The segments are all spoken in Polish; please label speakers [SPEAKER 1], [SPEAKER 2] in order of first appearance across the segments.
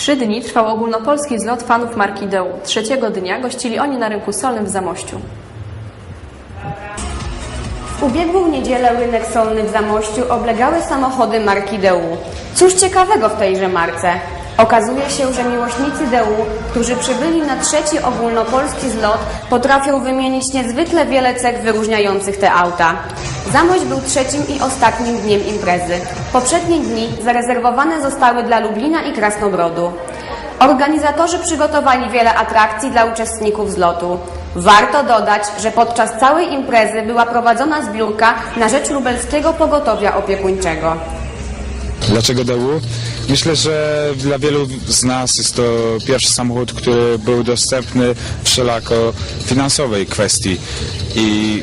[SPEAKER 1] Trzy dni trwał ogólnopolski zlot fanów marki Deu. Trzeciego dnia gościli oni na rynku solnym w Zamościu.
[SPEAKER 2] W ubiegłą niedzielę rynek solny w Zamościu oblegały samochody marki Deu. Cóż ciekawego w tejże marce? Okazuje się, że miłośnicy Deu, którzy przybyli na trzeci ogólnopolski zlot, potrafią wymienić niezwykle wiele cech wyróżniających te auta. Zamość był trzecim i ostatnim dniem imprezy. Poprzednie dni zarezerwowane zostały dla Lublina i Krasnobrodu. Organizatorzy przygotowali wiele atrakcji dla uczestników zlotu. Warto dodać, że podczas całej imprezy była prowadzona zbiórka na rzecz lubelskiego pogotowia opiekuńczego.
[SPEAKER 3] Dlaczego DU? Myślę, że dla wielu z nas jest to pierwszy samochód, który był dostępny wszelako finansowej kwestii i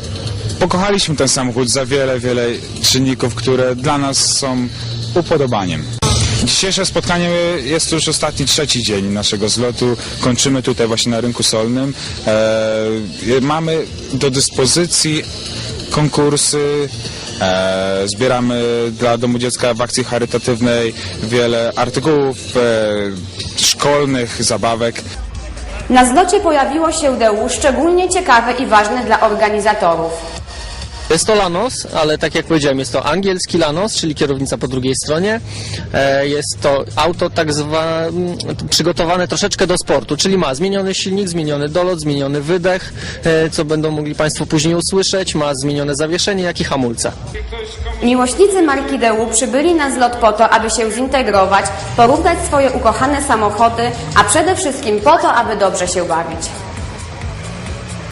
[SPEAKER 3] pokochaliśmy ten samochód za wiele, wiele czynników, które dla nas są upodobaniem. Dzisiejsze spotkanie jest już ostatni, trzeci dzień naszego zlotu. Kończymy tutaj właśnie na rynku solnym. E, mamy do dyspozycji konkursy, e, zbieramy dla Domu Dziecka w akcji charytatywnej wiele artykułów e, szkolnych, zabawek.
[SPEAKER 2] Na zlocie pojawiło się Deu szczególnie ciekawe i ważne dla organizatorów.
[SPEAKER 4] Jest to Lanos, ale tak jak powiedziałem, jest to angielski Lanos, czyli kierownica po drugiej stronie. E, Jest to auto tak zwane, przygotowane troszeczkę do sportu, czyli ma zmieniony silnik, zmieniony dolot, zmieniony wydech, e, co będą mogli Państwo później usłyszeć, ma zmienione zawieszenie, jak i hamulce.
[SPEAKER 2] Miłośnicy marki Deu przybyli na zlot po to, aby się zintegrować, porównać swoje ukochane samochody, a przede wszystkim po to, aby dobrze się bawić.